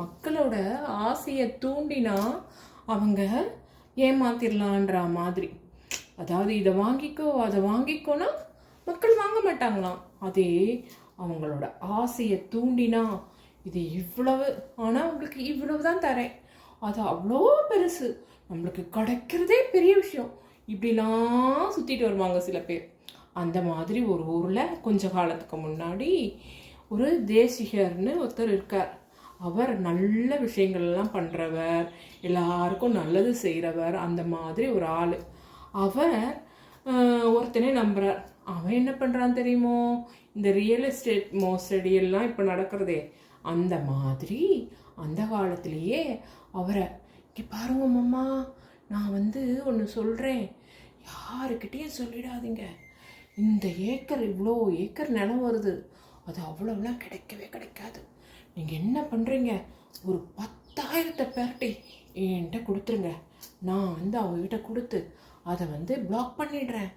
மக்களோட ஆசையை தூண்டினா அவங்க ஏமாத்திரலான்ற மாதிரி. அதாவது இதை வாங்கிக்கோ அதை வாங்கிக்கோனா மக்கள் வாங்க மாட்டாங்களாம். அதே அவங்களோட ஆசையை தூண்டினா இது இவ்வளவு ஆனால் உங்களுக்கு இவ்வளவு தான் தரேன். அது அவ்வளோ பெருசு. நம்மளுக்கு கிடைக்கிறதே பெரிய விஷயம். இப்படிலாம் சுற்றிட்டு வருவாங்க சில பேர். அந்த மாதிரி ஒரு ஊரில் கொஞ்ச காலத்துக்கு முன்னாடி ஒரு தேசிகர்னு ஒருத்தர் இருக்கார். அவர் நல்ல விஷயங்கள்லாம் பண்ணுறவர் எல்லாருக்கும் நல்லது செய்கிறவர் அந்த மாதிரி ஒரு ஆள். அவர் ஒருத்தனே நம்புகிறார் அவன் என்ன பண்ணுறான் தெரியுமோ? இந்த ரியல் எஸ்டேட் மோசடி எல்லாம் இப்போ நடக்கிறதே. அந்த மாதிரி அந்த காலத்திலேயே அவரை இங்கே பாருங்க மாமா நான் வந்து ஒன்று சொல்கிறேன் யாருக்கிட்டேயும் சொல்லிடாதீங்க. இந்த ஏக்கர் இவ்வளோ ஏக்கர் நிலம் வருது. அது அவ்வளோலாம் கிடைக்கவே கிடைக்காது. நீங்கள் என்ன பண்ணுறீங்க ஒரு பத்தாயிரத்தை பேரட்டி என்கிட்ட கொடுத்துருங்க. நான் வந்து அவகிட்ட கொடுத்து அதை வந்து பிளாக் பண்ணிடுறேன்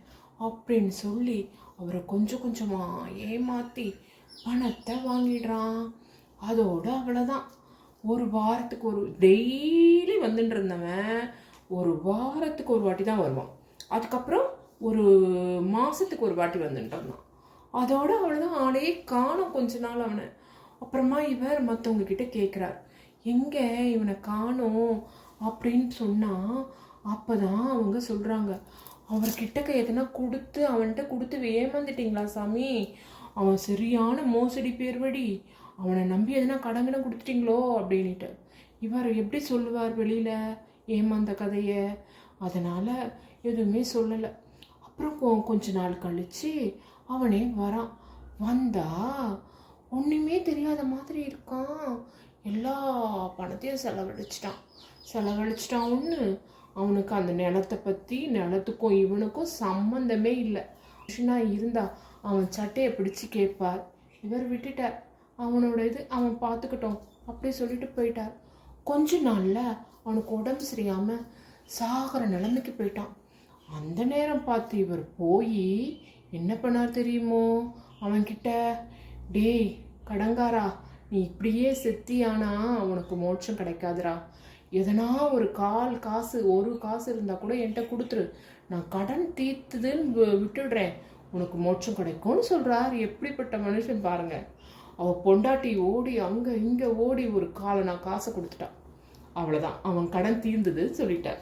அப்படின்னு சொல்லி அவரை கொஞ்சம் கொஞ்சமாக ஏமாற்றி பணத்தை வாங்கிடுறான். அதோடு அவ்வளோதான் ஒரு வாரத்துக்கு ஒரு டெய்லி வந்துட்டு இருந்தவன் ஒரு வாரத்துக்கு ஒரு வாட்டி தான் வருவான். அதுக்கப்புறம் ஒரு மாதத்துக்கு ஒரு வாட்டி வந்துட்டு இருந்தான். அதோடு அவ்வளோதான் ஆளே காணும் கொஞ்ச நாள் அவனை. அப்புறமா இவர் மற்றவங்க கிட்ட கேட்குறார் எங்கே இவனை காணோம் அப்படின்னு சொன்னால் அப்போ தான் அவங்க சொல்கிறாங்க அவர்கிட்டக்க எதனா கொடுத்து அவன்கிட்ட கொடுத்து ஏமாந்துட்டீங்களா சாமி? அவன் சரியான மோசடி பேர்வடி. அவனை நம்பி எதனா கடங்கன கொடுத்துட்டிங்களோ அப்படின்ட்டு இவர் எப்படி சொல்லுவார் வெளியில் ஏமாந்த கதையை? அதனால் எதுவுமே சொல்லலை. அப்புறம் கொ- கொஞ்ச நாள் கழித்து அவனே வரான். வந்தால் ஒன்றுமே தெரியாத மாதிரி இருக்கான். எல்லா பணத்தையும் செலவழிச்சிட்டான். செலவழிச்சிட்டான் ஒன்று அவனுக்கு அந்த நிலத்தை பற்றி நிலத்துக்கும் இவனுக்கும் சம்மந்தமே இல்லை. மனுஷனாக இருந்தா அவன் சட்டையை பிடிச்சு கேட்பார். இவர் விட்டுட்டார். அவனோட இது அவன் பார்த்துக்கிட்டோம். அப்படி சொல்லிட்டு போயிட்டார். கொஞ்ச நாளில் அவனுக்கு உடம்பு சரியாமல் சாகிற நிலைமைக்கு போயிட்டான். அந்த நேரம் பார்த்து இவர் போய் என்ன பண்ணார் தெரியுமோ அவன்கிட்ட டேய் கடங்காரா நீ இப்படியே செத்தியானா? உனக்கு மோட்சம் கிடைக்காதுடா. எதனா ஒரு கால் காசு ஒரு காசு இருந்தால் கூட என்கிட்ட கொடுத்துரு. நான் கடன் தீர்த்துதுன்னு வி- விட்டுடுறேன். உனக்கு மோட்சம் கிடைக்கும்னு சொல்கிறார் எப்படிப்பட்ட மனுஷன் பாருங்க. அவ பொண்டாட்டி ஓடி அங்கே இங்கே ஓடி ஒரு காலை நான் காசை கொடுத்துட்டான் அவ்வளோதான் அவன் கடன் தீர்ந்ததுன்னு சொல்லிட்டார்.